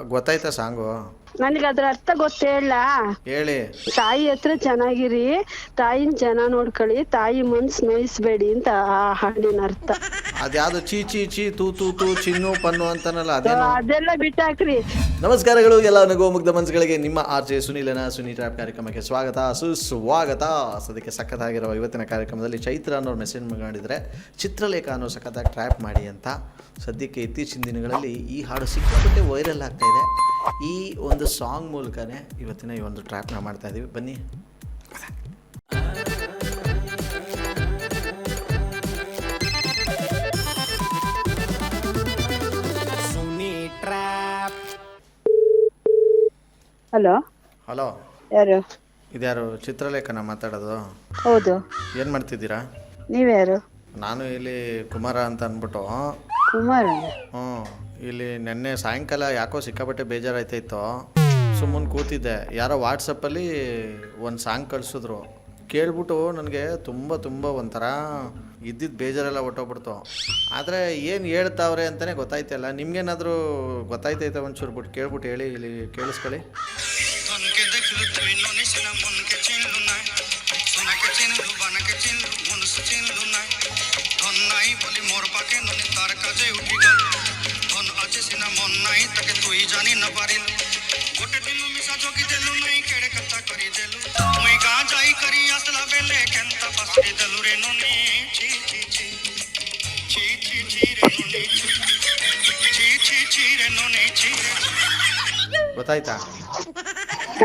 ಗೊತ್ತಾಯ್ತಾ ಸಾಂಗು? ನನಗೆ ಅದ್ರ ಅರ್ಥ ಗೊತ್ತೇಳ ಹೇಳಿ. ತಾಯಿ ಹತ್ರ ಚೆನ್ನಾಗಿರಿ ತಾಯಿನ ಜನ ನೋಡ್ಕೊಳ್ಳಿ ತಾಯಿ ಮನ್ಸ್ ನೋಯಿಸ್ಬೇಡಿ ಅಂತ ಆ ಹಾಡಿನ ಅರ್ಥ. ಅದ್ಯಾವುದು ಚೀ ಚೀ ಚೀ ತೂ ತೂ ತೂ ಚಿನ್ನು ಪನ್ನು ಅಂತಾನಲ್ಲ ಅದೇನು. ಅದೆಲ್ಲ ಬಿಟ್ಟಾಕ್ರಿ. ನಮಸ್ಕಾರಗಳು ಎಲ್ಲ ನಗೋ ಮುಗ್ಧ ಮನಸ್ಸುಗಳಿಗೆ. ನಿಮ್ಮ ಆರ್ ಜೆ ಸುನೀಲನ ಸುನಿ ಟ್ರ್ಯಾಪ್ ಕಾರ್ಯಕ್ರಮಕ್ಕೆ ಸ್ವಾಗತ ಸುಸ್ವಾಗತ. ಸದ್ಯಕ್ಕೆ ಸಖತ್ತಾಗಿರೋ ಇವತ್ತಿನ ಕಾರ್ಯಕ್ರಮದಲ್ಲಿ ಚೈತ್ರ ಅನ್ನೋರು ಮೆಸೇಜ್ ಮಾಡಿದರೆ ಚಿತ್ರಲೇಖ ಅನ್ನೋ ಸಖತ್ತಾಗಿ ಟ್ರ್ಯಾಪ್ ಮಾಡಿ ಅಂತ. ಸದ್ಯಕ್ಕೆ ಇತ್ತೀಚಿನ ದಿನಗಳಲ್ಲಿ ಈ ಹಾಡು ಸಿಕ್ಕಾಪಟ್ಟೆ ವೈರಲ್ ಆಗ್ತಾ ಇದೆ. ಈ ಒಂದು ಸಾಂಗ್ ಮೂಲಕನೇ ಇವತ್ತಿನ ಈ ಒಂದು ಟ್ರ್ಯಾಪ್ನ ಮಾಡ್ತಾ ಇದ್ದೀವಿ ಬನ್ನಿ. ಹಲೋ? ಹಲೋ. ಯಾರು? ಇದ್ಯಾರು ಚಿತ್ರಲೇಖನ ಮಾತಾಡೋದು? ಹೌದು. ಏನು ಮಾಡ್ತಿದ್ದೀರಾ? ನೀವ್ಯಾರು? ನಾನು ಇಲ್ಲಿ ಕುಮಾರ ಅಂತ ಅಂದ್ಬಿಟ್ಟು. ಕುಮಾರ? ಹ್ಞೂ ಇಲ್ಲಿ ನೆನ್ನೆ ಸಾಯಂಕಾಲ ಯಾಕೋ ಸಿಕ್ಕಾಪಟ್ಟೆ ಬೇಜಾರಾಯ್ತಾಯಿತ್ತು ಸುಮ್ಮನೆ ಕೂತಿದ್ದೆ. ಯಾರೋ ವಾಟ್ಸಪ್ಪಲ್ಲಿ ಒಂದು ಸಾಂಗ್ ಕಳಿಸಿದ್ರು. ಕೇಳ್ಬಿಟ್ಟು ನನಗೆ ತುಂಬ ತುಂಬ ಒಂಥರ ಇದ್ದಿದ್ದು ಬೇಜಾರೆಲ್ಲ ಹೊಟ್ಟೋಗ್ಬಿಡ್ತು ಆದರೆ ಏನು ಹೇಳ್ತಾವ್ರೆ ಅಂತಲೇ ಗೊತ್ತಾಯ್ತಲ್ಲ ನಿಮ್ಗೇನಾದರೂ ಗೊತ್ತಾಯ್ತೈತೆ ಒಂಚೂರು ಬಿಟ್ಟು ಕೇಳ್ಬಿಟ್ಟು ಹೇಳಿ ಇಲ್ಲಿ ಕೇಳಿಸ್ಕೊಳ್ಳಿ ধনকে দেখলু তুই ননিসিনা মনকে চিনলু নাই সোনাকে চিনলু বানাকে চিনলু মনুষ চিনলু নাই ধন নাই বলি মোর পাকে ননি তার কাজে উঠি গেল ধন আছে সিনা মন নাই তাকে তুই জানি না পারিল গোটে দিন মিশা যোগি দেলু নাই কেড়ে কথা করি দেলু ಗೊತ್ತಾಯ್ತಾ?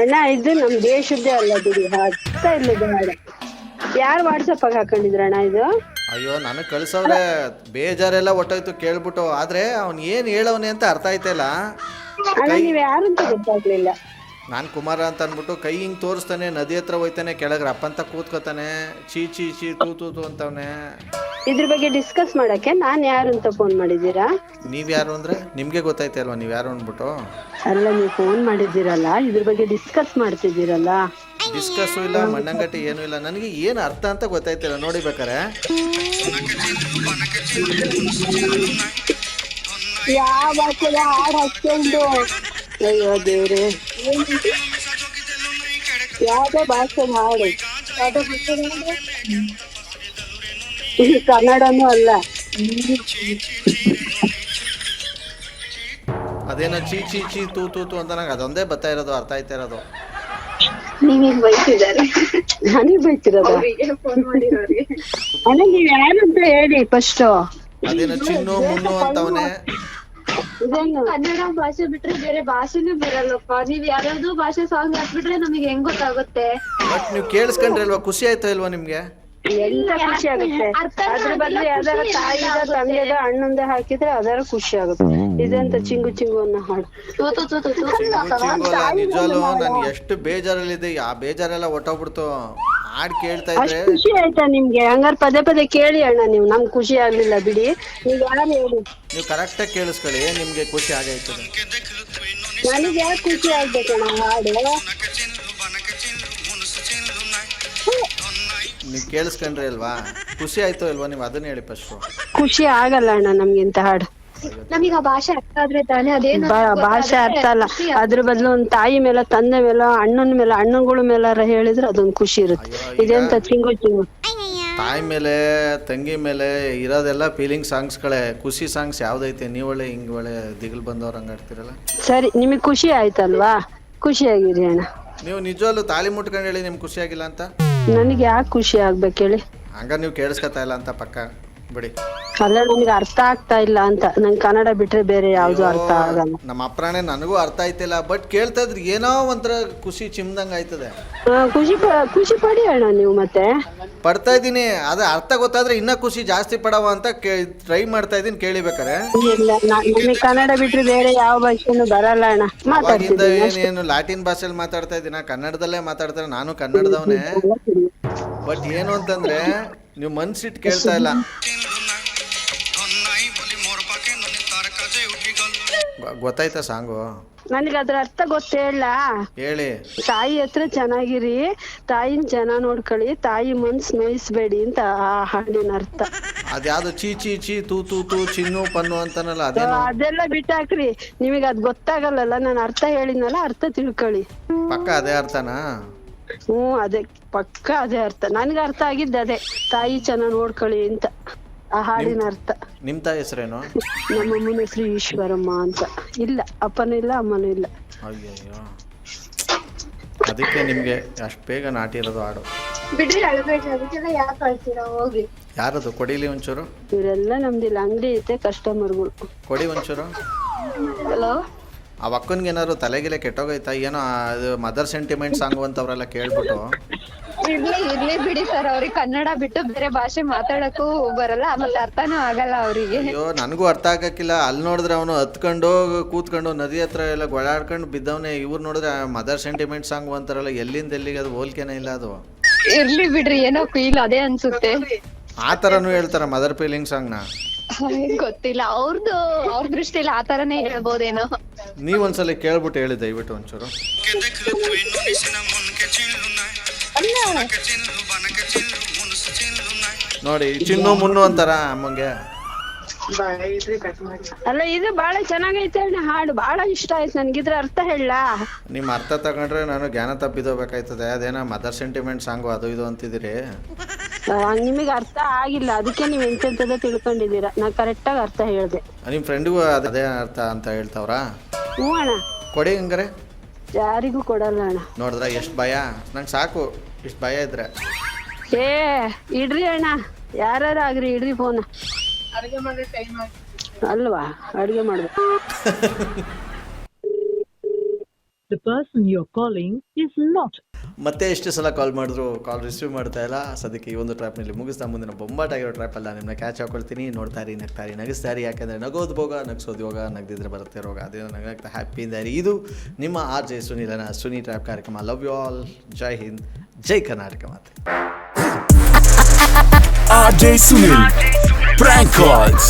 ಅಣ್ಣ ಇದು ನಮ್ ದೇಶದ್ದೇ ಅಲ್ಲ ಬಿಡಿ ಅರ್ಥ ಇಲ್ಲದ ಹಾಡು ಯಾರು ವಾಟ್ಸಪ್ ಆಗಿ ಹಾಕೊಂಡಿದ್ರಣ್ಣ ಇದು? ಅಯ್ಯೋ ನನಗೆ ಕಳ್ಸವ್ರೆ. ಬೇಜಾರೆಲ್ಲ ಹೊಟ್ಟೋಯ್ತು ಕೇಳ್ಬಿಟ್ಟು. ಆದ್ರೆ ಅವ್ನು ಏನು ಹೇಳವ್ನೆ ಅಂತ ಅರ್ಥ ಆಯ್ತಲ್ಲ ಅಣ್ಣ ನೀವ್ ಯಾರು ಅಂತ ಗೊತ್ತಾಗ್ಲಿಲ್ಲ. ನಾನು ಕುಮಾರ ಅಂತ ಅಂದ್ಬಿಟ್ಟು ಕೈ ಹಿಂಗ್ ತೋರಿಸ್ತಾನೆ ನದಿ ಹತ್ರ ಹೋಯ್ತಾನೆ ಕೆಳಗೆ ರಪ್ಪಂತ ಕೂತ್ಕೋತಾನೆ. ಚೀ ಚೀ ಚೀ ತೂ ತೂ ತೂ ಅಂತವನೆ. ಇದ್ರ ಬಗ್ಗೆ ಡಿಸ್ಕಸ್ ಮಾಡಕ್ಕೆ ನಾನ್ ಯಾರು ಅಂತ ಫೋನ್ ಮಾಡಿದ್ದೀರಾ? ನೀವು ಯಾರು ಅಂದ್ರೆ? ನಿಮಗೆ ಗೊತ್ತಾಯ್ತಾ ಅಲ್ವಾ ನೀವು ಯಾರು ಅಂದ್ಬಿಟ್ಟು? ಅಲ್ಲ ನೀವು ಫೋನ್ ಮಾಡಿದ್ದೀರಲ್ಲ ಇದ್ರ ಬಗ್ಗೆ ಡಿಸ್ಕಸ್ ಮಾಡ್ತಿದ್ದೀರಲ್ಲ. ಡಿಸ್ಕಸ್ ಇಲ್ಲ ಮಣ್ಣಂಗಟ್ಟಿ ಏನು ಇಲ್ಲ. ನನಗೆ ಏನು ಅರ್ಥ ಅಂತ ಗೊತ್ತಾಯ್ತಿಲ್ಲ. ನೋಡಿ ಬೇಕಾರೆ. ಯಾವ ಹಾಡು ಹಚ್ಕೊಂಡು ಅಯ್ಯೋ ದೇವ್ರೆ. ಯಾವ್ದೋ ಭಾಷೆ ಹಾಡು. ಯಾವ್ದೋ ಭಾಷೆದ ಹಾಡು? ಇದು ಕನ್ನಡನೂ ಅಲ್ಲ. ಅದೇನೋ ಚೀ ಚೀ ಚೀ ತೂ ತೂ ತೂ ಅಂತ ನಂಗೆ ಅದೊಂದೇ ಬರ್ತಾ ಇರೋದು ಅರ್ಥ ಆಯ್ತಾ ಇರೋದು. ನೀವೀಗ ಬೈತಿದ್ದಾರೆ. ಫೋನ್ ಬೈತಿರೋದ? ಅಲ್ಲ ನೀವ್ ಯಾರು ಅಂತ ಹೇಳಿ ಫಸ್ಟ್ ಅದೇನೋ ಚಿನ್ನು ಮುನ್ನು ಅಂತವನೇ. ಕನ್ನಡ ಭಾಷೆ ಬಿಟ್ರೆ ಬೇರೆ ಭಾಷೆನೂ ಬರಲ್ಲಪ್ಪ. ನೀವ್ ಯಾವ್ದಾದ್ರು ಭಾಷೆ ಸಾಂಗ್ ಹಾಕ್ಬಿಟ್ರೆ ನಮಗೆ ಹೆಂಗ್ ಗೊತ್ತಾಗುತ್ತೆ? ಬಟ್ ನೀವು ಕೇಳಿಸ್ಕೊಂಡ್ರೆ ಅಲ್ವಾ ಖುಷಿ ಆಯ್ತಾ ಇಲ್ವಾ ನಿಮಗೆ? ಎಂತ ಖುಷಿ ಆಗುತ್ತೆ? ಅದ್ರ ಬದ್ಲು ಯಾವ್ದಾರ ತಾಯಿದ ತಂದೆದ ಅಣ್ಣಂದ ಹಾಕಿದ್ರೆ ಅದರ ಖುಷಿ ಆಗುತ್ತೆ. ಇದೆಂತ ಚಿಂಗು ಚಿಂಗು ಅನ್ನೋ ಹಾಡು ಎಷ್ಟು ಬೇಜಾರಲ್ಲಿದೆ ಆ ಬೇಜಾರೆಲ್ಲ ಹೊಟ್ಟೋಗ್ಬಿಡ್ತು ಹಾಡ್ ಕೇಳ್ತಾ ಇದ್ರೆ ಖುಷಿ ಆಯ್ತಾ ನಿಮ್ಗೆ? ಹಂಗಾರೆ ಪದೇ ಪದೇ ಕೇಳಿ ಅಣ್ಣ ನೀವು. ನಮ್ ಖುಷಿ ಆಗ್ಲಿಲ್ಲ ಬಿಡಿ. ನೀವ್ ಯಾರು ಹೇಳಿ? ನೀವು ಕರೆಕ್ಟ್ ಆಗಿ ಕೇಳಿಸ್ಕೊಳ್ಳಿ ನಿಮ್ಗೆ ಖುಷಿ ಆಗೈತದೆ ನನಗೆ ಯಾಕೆ ಖುಷಿ ಆಗ್ಬೇಕು ಅಣ್ಣ ಹಾಡು? ನೀವು ಕೇಳಿಸ್ಕೊಂಡ್ರಿ ಅಲ್ವಾ? ಖುಷಿ ಆಯ್ತೋ ಅಲ್ವಾ ನೀವು ಅದನ್ನ ಹೇಳಿ ಫಸ್ಟ್ ಖುಷಿ ಆಗಲ್ಲ ಅಣ್ಣ ನಮ್ಗೆ ಇಂತ ಹಾಡು. ನಮೀಗ ಆ ಭಾಷೆ ಅರ್ಥ ಆದ್ರೆ ತಾನೇ ಅದೇನು ಬಾ- ಭಾಷೆ ಅರ್ಥ ಅಲ್ಲ. ಅದ್ರ ಬದಲು ಒಂದ್ ತಾಯಿ ಮೇಲೆ ತಂದೆ ಮೇಲೆ ಅಣ್ಣನ ಮೇಲೆ ಅಣ್ಣಗಳ ಮೇಲಾರ ಹೇಳಿದ್ರೆ ಅದೊಂದು ಖುಷಿ ಇರುತ್ತೆ. ಅಯ್ಯೋ, ಇದೆಂತ ಚಿಂಗು ಚಿಂಗು ತಾಯಿ ಮೇಲೆ ತಂಗಿ ಮೇಲೆ ಇರೋದೆಲ್ಲ ಫೀಲಿಂಗ್ ಸಾಂಗ್ಸ್ಗಳೇ ಖುಷಿ ಸಾಂಗ್ಸ್ ಯಾವ್ದೈತೆ? ನೀವು ಒಳ್ಳೆ ಹಿಂಗೆ ಒಳ್ಳೆ ದಿಗಿಲ್ ಬಂದವ್ರ ಹಂಗೆ ಆಡ್ತಿರಲ್ಲ ಸರಿ ನಿಮಗ್ ಖುಷಿ ಆಯ್ತಲ್ವಾ? ಖುಷಿ ಖುಷಿಯಾಗಿರಿ ಅಣ್ಣ. ನೀವು ನಿಜವಾಗ್ಲೂ ತಾಲಿ ಮುಟ್ಕೊಂಡು ಹೇಳಿ ನಿಮ್ಗೆ ಖುಷಿ ಆಗಿಲ್ಲ ಅಂತ? ನನಗೆ ಯಾಕೆ ಖುಷಿ ಆಗ್ಬೇಕು ಹೇಳಿ? ಹಂಗ ನೀವು ಕೇಳಿಸ್ಕೊತಾ ಇಲ್ಲ ಅಂತ ಪಕ್ಕ ಬಿಡಿ. ಅಲ್ಲ ನನಗೆ ಅರ್ಥ ಆಗ್ತಾ ಇಲ್ಲ ಅಂತ. ನಂಗೆ ಕನ್ನಡ ಬಿಟ್ರೆ ಬೇರೆ ಯಾವ್ದು ಅರ್ಥ ಆಗಲ್ಲ. ನಮ್ಮ ಅಪ್ರಾಣೆ ನನಗೂ ಅರ್ಥ ಆಯ್ತಿಲ್ಲ ಬಟ್ ಕೇಳ್ತಾ ಇದ್ರೆ ಏನೋ ಒಂಥರ ಖುಷಿ ಚಿಮ್ದಂಗ್ ಆಯ್ತದೆ. ಆ, ಖುಷಿ ಪ- ಖುಷಿ ಪಡಿ ಅಣ್ಣ ನೀವು ಮತ್ತೆ. ಪಡ್ತಾ ಇದ್ದೀನಿ ಅದು ಅರ್ಥ ಗೊತ್ತಾದ್ರೆ ಇನ್ನ ಖುಷಿ ಜಾಸ್ತಿ ಪಡವ ಅಂತ ಟ್ರೈ ಮಾಡ್ತಾ ಇದೀನಿ ಕೇಳಿಬೇಕಾರೆ ಇಲ್ಲ ನಾ- ನನಗೆ ಕನ್ನಡ ಬಿಟ್ರೆ ಬೇರೆ ಯಾವ ಭಾಷೆನೂ ಬರಲ್ಲ ಅಣ್ಣ. ಅವಾಗಿಂದ ಮಾತಾಡ್ತಿದ್ದೀನಿ ಏನೇನು ಲಾಟಿನ್ ಭಾಷೆಯಲ್ಲಿ ಮಾತಾಡ್ತಾ ಇದ್ದೀನ ಕನ್ನಡದಲ್ಲೇ ಮಾತಾಡ್ತಾರೆ ನಾನು ಕನ್ನಡದವನೇ. ಬಟ್ ಏನು ಅಂತಂದ್ರೆ ನೀವು ಮನ್ಸಿಟ್ಟು ಕೇಳ್ತಾ ಇಲ್ಲ. ಗೊತ್ತಾಯ್ತಾ ಸಾಂಗು? ನನಗೆ ಅದ್ರ ಅರ್ಥ ಗೊತ್ತೇಳ ಹೇಳಿ. ತಾಯಿ ಹತ್ರ ಚೆನ್ನಾಗಿರಿ ತಾಯಿನ ಚೆನ್ನಾಗ್ ನೋಡ್ಕೊಳ್ಳಿ ತಾಯಿ ಮನ್ಸ್ ನೋಯಿಸ್ಬೇಡಿ ಅಂತ ಆ ಹಾಡಿನ ಅರ್ಥ. ಅದ್ಯಾವ್ದು ಚೀ ಚೀ ಚೀ ತೂ ತೂ ತೂ ಚಿನ್ನು ಪನ್ನು ಅಂತಾನಲ್ಲ ಅದೇನು? ಅದೆಲ್ಲ ಬಿಟ್ಟಾಕ್ರಿ. ನಿಮಗೆ ಅದ್ ಗೊತ್ತಾಗಲ್ಲಲ್ಲ ನಾನು ಅರ್ಥ ಹೇಳಿದ್ನಲ್ಲ ಅರ್ಥ ತಿಳ್ಕೊಳ್ಳಿ. ಪಕ್ಕ ಅದೇ ಅರ್ಥನಾ? ಹ್ಮ್ ಅದೇ ಪಕ್ಕ ಅದೇ ಅರ್ಥ. ನನ್ಗೆ ಅರ್ಥ ಆಗಿದ್ದ ಅದೇ. ತಾಯಿ ಚೆನ್ನಾಗಿ ನೋಡ್ಕೊಳ್ಳಿ ಅಂತ. ಆ ಹಾಡಿನ ಅರ್ಥ. ನಿಮ್ಮ ತಾಯಿ ಹೆಸರೇನು? ನಮ್ಮ ಅಮ್ಮನ ಹೆಸರು ಈಶ್ವರಮ್ಮ ಅಂತ. ಇಲ್ಲ ಅಪ್ಪನೂ ಇಲ್ಲ ಅಮ್ಮನೂ ಇಲ್ಲ. ಅದಕ್ಕೆ ನಿಮ್ಗೆ ಅಷ್ಟು ಬೇಗ ನಾಟಿರೋದು ಹಾಡು. ಬಿಡ್ರಿ ಅಳ್ಬೇಡ್ರಿ ಅದಕ್ಕೆಲ್ಲ ಯಾಕೆ ಅಳ್ತೀರಾ ಹೋಗಿ ಯಾರದು ಕೊಡಿಲಿ ಒಂಚೂರು? ಇವರೆಲ್ಲ ನಮ್ದಿಲ್ಲ ಅಂಗಡಿ ಐತೆ ಕಸ್ಟಮರ್ಗಳು ಕೊಡಿ ಒಂಚೂರು. ಹಲೋ ಆ ಅಕ್ಕನ್ಗೆ ಏನಾದ್ರು ತಲೆಗಿಲೆ ಕೆಟ್ಟೋಗೈತಾ? ಏನೋ ಅದು ಮದರ್ ಸೆಂಟಿಮೆಂಟ್ ಸಾಂಗ್ ಅಂತವ್ರೆಲ್ಲ ಕೇಳ್ಬಿಟ್ಟು. ಇರ್ಲಿ ಇರ್ಲಿ ಬಿಡಿ ಸರ್ ಅವ್ರಿಗೆ ಕನ್ನಡ ಬಿಟ್ಟು ಬೇರೆ ಭಾಷೆ ಮಾತಾಡಕ್ಕೂ ಬರಲ್ಲ. ಮತ್ತೆ ಅರ್ಥನೂ ಆಗಲ್ಲ ಅವ್ರಿಗೆ. ಅಯ್ಯೋ ನನಗೂ ಅರ್ಥ ಆಗಕ್ಕಿಲ್ಲ. ಅಲ್ಲಿ ನೋಡಿದ್ರೆ ಅವನು ಹತ್ಕೊಂಡು ಕೂತ್ಕೊಂಡು ನದಿ ಹತ್ರ ಎಲ್ಲ ಗೊಳಾಡ್ಕೊಂಡು ಬಿದ್ದವನೇ. ಇವ್ರು ನೋಡಿದ್ರೆ ಮದರ್ ಸೆಂಟಿಮೆಂಟ್ ಸಾಂಗ್ ಅಂತಾರಲ್ಲ ಎಲ್ಲಿಂದ ಎಲ್ಲಿಗೆ ಅದು ಹೋಲ್ಕೆನೆ ಇಲ್ಲ ಅದು. ಇರ್ಲಿ ಬಿಡ್ರಿ ಏನೋ ಫೀಲ್ ಅದೇ ಅನ್ಸುತ್ತೆ. ಆ ಹೇಳ್ತಾರ ಮದರ್ ಫೀಲಿಂಗ್ ಸಾಂಗ್ನ ಗೊತ್ತಿಲ್ಲ. ಅವ್ರದ್ದು ಅವ್ರ ದೃಷ್ಟಿಲಿ ಆ ತರನೇ ಹೇಳ್ಬೋದೇನೋ. ನೀವೊಂದ್ಸಲ ಕೇಳ್ಬಿಟ್ಟು ಹೇಳಿ ದಯವಿಟ್ಟು ಒಂಚೂರು. ನೋಡಿ ಚಿನ್ನು ಮುನ್ನು ಅಂತಾರ ಅಮ್ಮಂಗೆ. ಅಲ್ಲ ಇದು ಬಹಳ ಚೆನ್ನಾಗೈತೆ ಅಣ್ಣ ಹಾಡು ಬಹಳ ಇಷ್ಟ ಆಯ್ತು ನನ್ಗಿದ್ರ ಅರ್ಥ ಹೇಳ ನಿಮ್ಮ ಅರ್ಥ ತಗೊಂಡ್ರೆ ನಾನು ಜ್ಞಾನ ತಪ್ಪಿದೋಗ್ಬೇಕಾಯ್ತದೆ ಅದೇನೋ ಮದರ್ ಸೆಂಟಿಮೆಂಟ್ ಸಾಂಗ್ ಅದು ಇದು ಅಂತಿದ್ದೀರಿ. ನಿಮಗೆ ಅರ್ಥ ಆಗಿಲ್ಲ ಅದಕ್ಕೆ ನೀವು ಎಂತೆಂಥದ್ದು ತಿಳ್ಕೊಂಡಿದೀರ ನಾ ಕರೆಕ್ಟಾಗಿ ಅರ್ಥ ಹೇಳಿದೆ. ನಿಮ್ಮ ಫ್ರೆಂಡ್ಗೂ ಅದೇ ಅರ್ಥ ಅಂತ ಹೇಳ್ತಾವ್ರಾ? ಹ್ಞೂ ಅಣ್ಣ. ಕೊಡಿ ಹಂಗಾರೆ. ಯಾರಿಗೂ ಕೊಡಲ್ಲ ಅಣ್ಣ. ನೋಡಿದ್ರ ಎಷ್ಟು ಭಯ? ನಂಗೆ ಸಾಕು ಇಷ್ಟು ಭಯ ಇದ್ರೆ. ಏ ಇಡ್ರಿ ಅಣ್ಣ. ಯಾರು ಆಗ್ರಿ ಇಡ್ರಿ ಫೋನ್ ಅಲ್ವಾ? ಅಡುಗೆ ಮಾಡ್ಬೇಕು. The person you're calling is not ಮತ್ತೆ ಎಷ್ಟು ಸಲ ಕಾಲ್ ಮಾಡಿದ್ರು ಕಾಲ್ ರಿಸೀವ್ ಮಾಡ್ತಾ ಇಲ್ಲ. ಸದ್ಯಕ್ಕೆ ಈ ಒಂದು ಟ್ರ್ಯಾಪ್ನಲ್ಲಿ ಮುಗಿಸ್ತಾ, ಮುಂದಿನ ಬೊಂಬಾಟಾಗಿರೋ ಟ್ರ್ಯಾಪಲ್ಲ ನಿಮ್ಮನ್ನ ಕ್ಯಾಚ್ ಹಾಕೊಳ್ತೀನಿ. ನೋಡ್ತಾರಿ ನಗ್ತಾರಿ ನಗಿಸ್ತಾರಿ. ಯಾಕಂದರೆ ನಗೋದು ಭೋಗ, ನಗಿಸೋದು ಯೋಗ, ನಗದಿದ್ರೆ ಬರುತ್ತೆ ರೋಗ. ಅದೇನೋ ನಗ್ನಗ್ತಾ ಹ್ಯಾಪಿ ಇರಿ. ಇದು ನಿಮ್ಮ ಆರ್ ಜೆ ಸುನಿಲನ ಸುನಿ ಟ್ರ್ಯಾಪ್ ಕಾರ್ಯಕ್ರಮ. ಲವ್ ಯು ಆಲ್ ಜೈ ಹಿಂದ್. ಜೈ ಕರ್ನಾಟಕ ಮಾತೆ. RJ Sunil, Prank calls.